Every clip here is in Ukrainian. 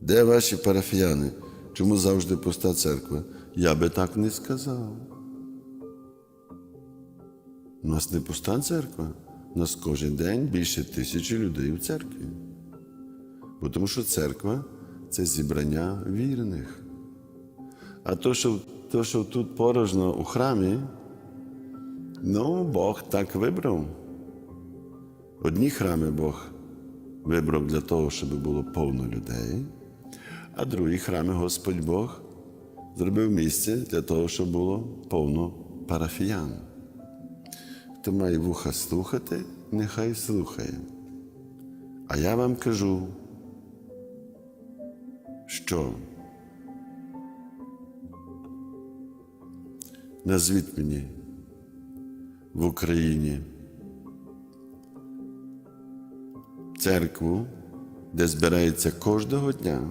Де ваші парафіяни? Чому завжди пуста церква? Я би так не сказав. У нас не пуста церква. У нас кожен день більше тисячі людей у церкві. Бо тому що церква це зібрання вірних. А то, що, то, що тут порожно у храмі, ну, Бог так вибрав. Одні храми Бог вибрав для того, щоб було повно людей, а другі храми Господь Бог зробив місце для того, щоб було повно парафіян. Хто має вуха слухати, нехай слухає. А я вам кажу, що назвіть мені в Україні церкву, де збирається кожного дня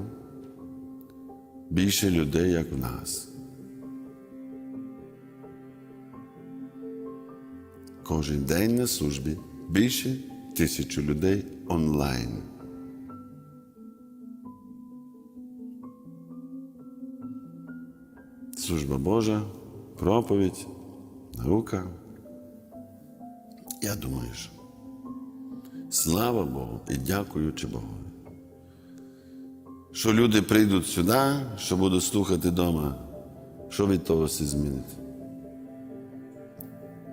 більше людей, як в нас. Кожен день на службі більше тисячу людей онлайн. Служба Божа, проповідь, наука. Я думаю, що слава Богу і дякуючи Богу. Що люди прийдуть сюди, що будуть слухати вдома, що від того все змінить.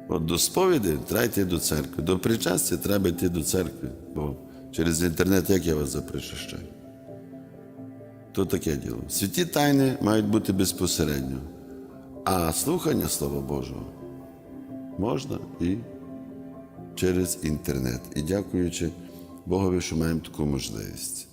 От до сповіді треба йти до церкви, до причастя треба йти до церкви, бо через інтернет як я вас запричащаю? То таке діло. Святі тайни мають бути безпосередньо, а слухання Слова Божого можна і через інтернет. І дякуючи Богові, що маємо таку можливість.